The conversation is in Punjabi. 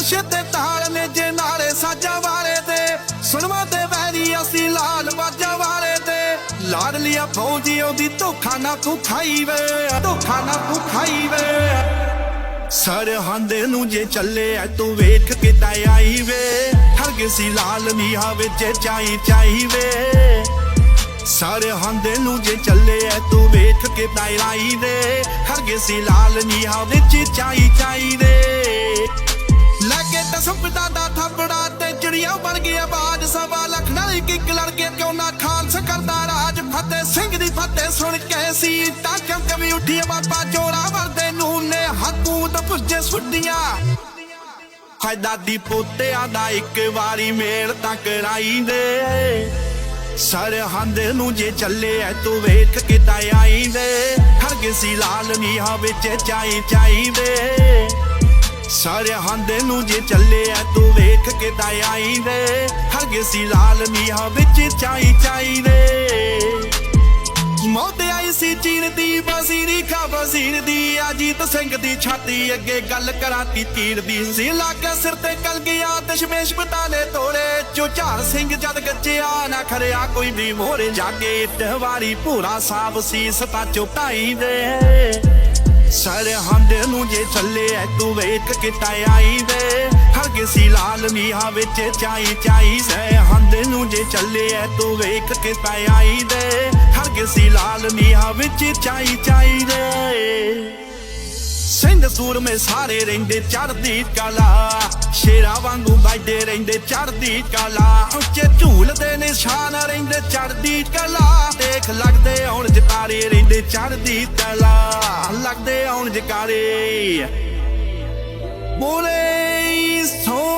ਫਰਸ਼ ਤੇ ਤਾਲ ਨੇ ਜੇ ਨਾਲੇ ਸਾਜਾ ਵਾਲੇ ਤੇ। ਸੁਣਵਾ ਤੇ ਵੈਰੀ, ਅਸੀਂ ਲਾਲ ਬਾਜਾ ਵਾਲੇ ਤੇ। ਲਾੜ ਲਿਆ ਫੌਜੀ, ਉਹਦੀ ਧੋਖਾ ਨਾ ਤੂੰ ਖਾਈ ਵੇ ਧੋਖਾ ਨਾ ਤੂੰ ਖਾਈ ਵੇ ਸਰਹੰਦ ਨੂੰ ਜੇ ਚੱਲੇ ਐ, ਤੂੰ ਵੇਖ ਕਿਤਾ ਆਈ ਵੇ ਠੱਗ ਸੀ ਲਾਲ ਨੀਹਾ ਵਿੱਚ ਚਾਈ ਚਾਈ ਵੇ ਸਾਰੇ ਹੰਦੇ ਨੂੰ ਜੇ ਚੱਲੇ ਐ, ਤੂੰ ਵੇਖ ਕੇ ਤਾਈ ਲਾਈ ਦੇ ਹਰਗੇ ਸੀ ਲਾਲ ਨੀਹਾ ਵਿੱਚ ਚਾਈ ਚਾਈ ਦੇ ਸੰਪਦਾ ਦਾ ਥੱਪੜਾ ਤੇ ਚਿੜੀਆਂ ਬਣ ਗਿਆ ਬਾਜ ਸਵਾ ਲੱਖ ਨਾਲ ਇੱਕ ਇੱਕ ਲੜ ਕੇ ਕਿਉਂ ਨਾ ਖਾਲਸ ਕਰਦਾ ਰਾਜ? ਫਤਿਹ ਸਿੰਘ ਦੀ ਫਤਿਹ ਸੁਣ ਕੇ ਸੀ ਤਾਂ ਕਿਉਂ ਉੱਠੀ ਬਾਬਾ ਜੋੜਾ ਵਰਦੇ ਨੂੰ ਨੇ ਹੱਥੂ ਤਾਂ ਪੁੱਜੇ ਸੁੱਡੀਆਂ ਹਾਏ ਦਾਦੀ ਪੋਤਿਆਂ ਦਾ ਇੱਕ ਵਾਰੀ ਮੇਲ ਤਾਂ ਕਰਾਈ ਦੇ ਸਰਹੰਦ ਨੂੰ ਜੇ ਚੱਲੇ ਐ ਤੂੰ ਵੇਖ ਕਿਤਾ ਆਈ ਦੇ ਹਰਗ ਲਾਲ ਨੀਹਾਂ ਵਿੱਚ ਚਾਈ ਚਾਈ ਦੇ ਸਾਰੇ ਹੰਦੇ ਨੂੰ ਜੇ ਚੱਲੇ ਐ ਤੂੰ ਵੇਖ ਕੇ ਤਾਂ ਆਈ ਹਰਗੇ ਸੀ ਲਾਲ ਨੀਹਾਂ ਵਿੱਚ ਚਾਈ ਚਾਈ ਵੇ ਮੌਤ ਆਈ ਸੀ ਚੀਨ ਦੀ ਵਜ਼ੀਰੀ ਖਾ ਵਜ਼ੀਰ ਦੀ। ਅਜੀਤ ਸਿੰਘ ਦੀ ਛਾਤੀ ਅੱਗੇ ਗੱਲ ਕਰਾਤੀ ਤੀਰ ਦੀ। ਸੀ ਲੱਗਾ ਸਿਰ ਤੇ ਕਲ ਗਿਆ, ਦਸ਼ਮੇਸ਼ ਬਤਾਲੇ ਤੋੜੇ ਚੁਚਾਰ ਸਿੰਘ ਜਦ ਗੱਜਿਆ, ਨਾ ਖਰਿਆ ਕੋਈ ਵੀ ਮੋਹਰੇ। ਜਾਗੇ ਇਤਵਾਰੀ ਭੂਰਾ ਸਾਬ ਸੀ ਸਤਾ ਚੁਟਾਈ ਦੇ ਸਰਹੰਦ ਨੂੰ ਜੇ ਚੱਲੇ ਐ, ਤੂੰ ਵੇਖ ਕਿਤਾ ਆਈ ਵੇ। ਹਰ ਕਿਸੇ ਲਾਲ ਨੀਹਾਂ ਵਿੱਚ ਚਾਈ ਚਾਈ ਸਰਹੰਦ ਨੂੰ ਜੇ ਚੱਲੇ ਐ, ਤੂੰ ਵੇਖ ਕਿਤਾ ਆਈ ਦੇ ਹਰ ਕਿਸੇ ਲਾਲ ਨੀਹਾਂ ਵਿੱਚ ਚਾਈ ਚਾਈ ਦੇ ਸਿੰਘ ਸੂਰਮੇ ਸਾਰੇ ਰਹਿੰਦੇ ਚੜਦੀ ਕਲਾ। ਸ਼ੇਰਾ ਵਾਂਗੂ ਵੱਜਦੇ ਰਹਿੰਦੇ ਚੜਦੀ ਕਲਾ। ਉੱਚੇ ਝੂਲਦੇ ਨਿਸ਼ਾਨ ਰਹਿੰਦੇ ਚੜਦੀ ਕਲਾ। ਦੇਖ ਲੱਗਦੇ ਹੁਣ ਜਤਾਰੇ ਰਹਿੰਦੇ ਚੜਦੀ ਕਲਾ। ਲੱਗਦੇ ਹੁਣ ਜਕਾਰੇ। ਬੋਲੇ ਸੋ